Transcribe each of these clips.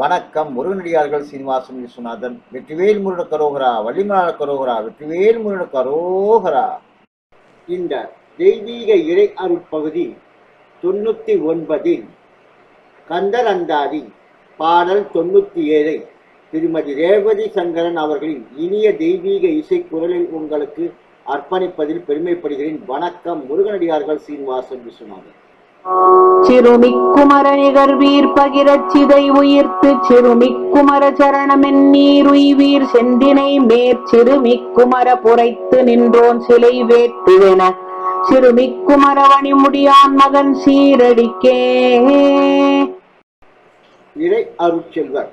வணக்கம். முருகனடியார்கள் சீனிவாசன் விஸ்வநாதன் வெற்றிவேல் முருகன கரோகரா வள்ளிமலான கரோகரா வெற்றிவேல் முருகன கரோகரா. இந்த தெய்வீக இறை அருட்பகுதி தொண்ணூத்தி ஒன்பதில் கந்தர் அந்தாதி பாடல் தொண்ணூத்தி ஏழை திருமதி ரேவதி சங்கரன் அவர்களின் இனிய தெய்வீக இசை குரலில் உங்களுக்கு அர்ப்பணிப்பதில் பெருமைப்படுகிறேன். வணக்கம். முருகனடியார்கள் சீனிவாசன் விஸ்வநாதன். சிறுமிக்குமர நிகர்வீர் பகிரச் சிதை உயிர்த்து சிறுமிக்குமர சரணமென் நீருய்வீர் செந்தினை மேற்சிறுமிக்குமர புரைத்து நின்றோன் சிலை வேட்டுவென சிறுமிக்குமர வணிமுடியான் மகன் சீரடிக்கே. இறை அருட்செல்வர்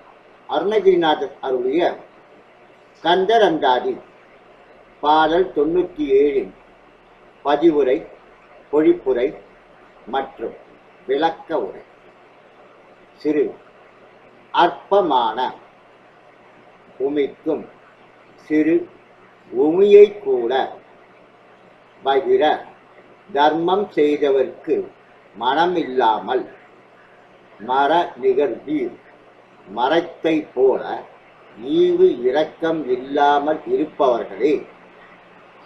அருணகிரிநாதர் அருளிய கந்தர் பாடல் தொண்ணூத்தி ஏழின் பதிவுரை பொழிப்புரை மற்றும் விளக்க உரை. சிறு அற்பமான உமிக்கும் சிறு உமியை கூட பகிர தர்மம் செய்தவர்க்கு மனமில்லாமல் மர நிகழ்வீர் மரத்தை போல ஈவு இரக்கம் இல்லாமல் இருப்பவர்களே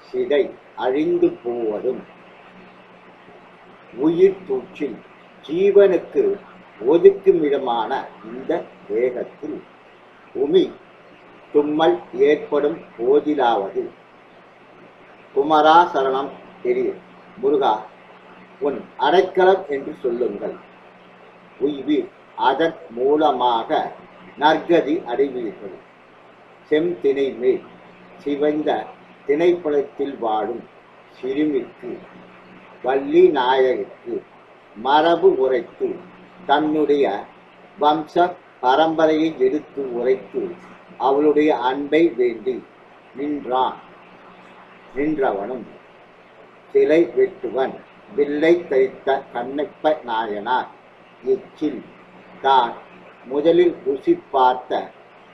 சிதை அழிந்து போவதும் உயிர் தூச்சில் ஜீவனுக்கு ஒதுக்குமிடமான இந்த வேகத்தில் உமி தும்மல் ஏற்படும் போதிலாவது. குமரா சரணம் தெரியும். முருகா உன் அடைக்கலம் என்று சொல்லுங்கள். உய்வீர் அதன் மூலமாக நற்கதி அடைவீர்கள். செம்திணை மேல் சிவந்த திணைப்பழத்தில் வாழும் சிறுமிக்கு வள்ளி நாயகிக்கு மரபு உரைத்து தன்னுடைய வம்ச பரம்பரையை எடுத்து உரைத்து அவளுடைய அன்பை வேண்டி நின்றான். நின்றவனும் சிலை வெட்டுவன் வில்லை தைத்த கண்ணப்ப நாயனார். எச்சில் தான் முதலில் ருசி பார்த்த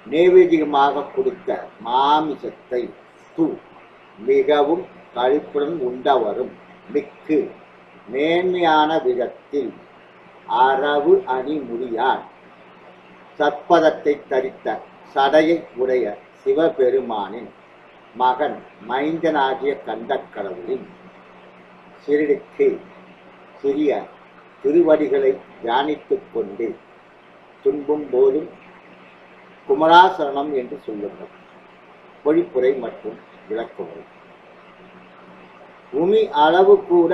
நேவேதிகமாக கொடுத்த மாமிசத்தை தூ மிகவும் கழிப்புடன் உண்டவரும் மிக்கு மேன்மையான விதத்தில் அரவு அணி முடியான். சற்பதத்தை தரித்த சடையை உடைய சிவபெருமானின் மகன் மைந்தனாகிய கந்தக்கடவுளின் சிறிடுக்கு சிறிய திருவடிகளை தியானித்துக் கொண்டு துன்பும் போதும் குமராசரணம் என்று சொல்லுங்கள். பொழிப்புரை மற்றும் விளக்குமுறை உமி அளவு கூட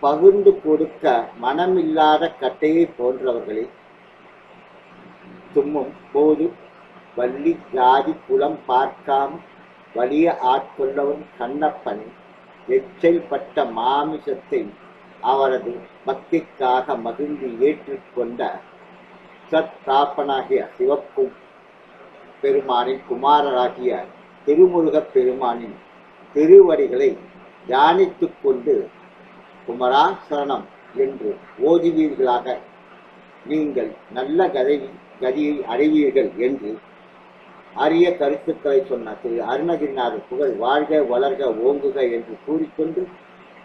பகிர்ந்து கொடுக்க மனமில்லாத கட்டையை போன்றவர்களே. தும்மும் போது வள்ளி ஜாதி குலம் பார்க்காம வலிய ஆட்கொள்ளவும் கண்ணப்பன். எச்சைப்பட்ட மாமிசத்தை அவரது பக்திக்காக மகிழ்ந்து ஏற்றுக்கொண்ட சத்தாப்பனாகிய சிவப்பும் பெருமானின் குமாரராகிய திருமுருகப் பெருமானின் திருவடிகளை தியானித்துக் கொண்டு குமரா சரணம் என்று ஓதுவீர்களாக. நீங்கள் நல்ல கதை கதியை அடைவீர்கள் என்று அரிய கருத்துக்களை சொன்ன திரு அருணகிரிநாத புகழ் வாழ்க வளர்க ஓங்குக என்று கூறிக்கொண்டு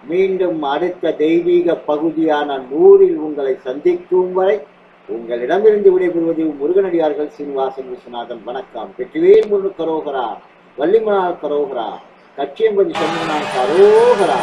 மீண்டும் அடுத்த தெய்வீக பகுதியான நூறில் உங்களை சந்திக்கும் வரை உங்களிடமிருந்து விடைபெறுவது முருகனடியார்கள் சீனிவாசன் விஸ்வநாதன். வணக்கம். வெற்றிவேல் முருகன் கரோகரா. வள்ளிமலால் கரோகரா கச்சியம்பதி கரோகரா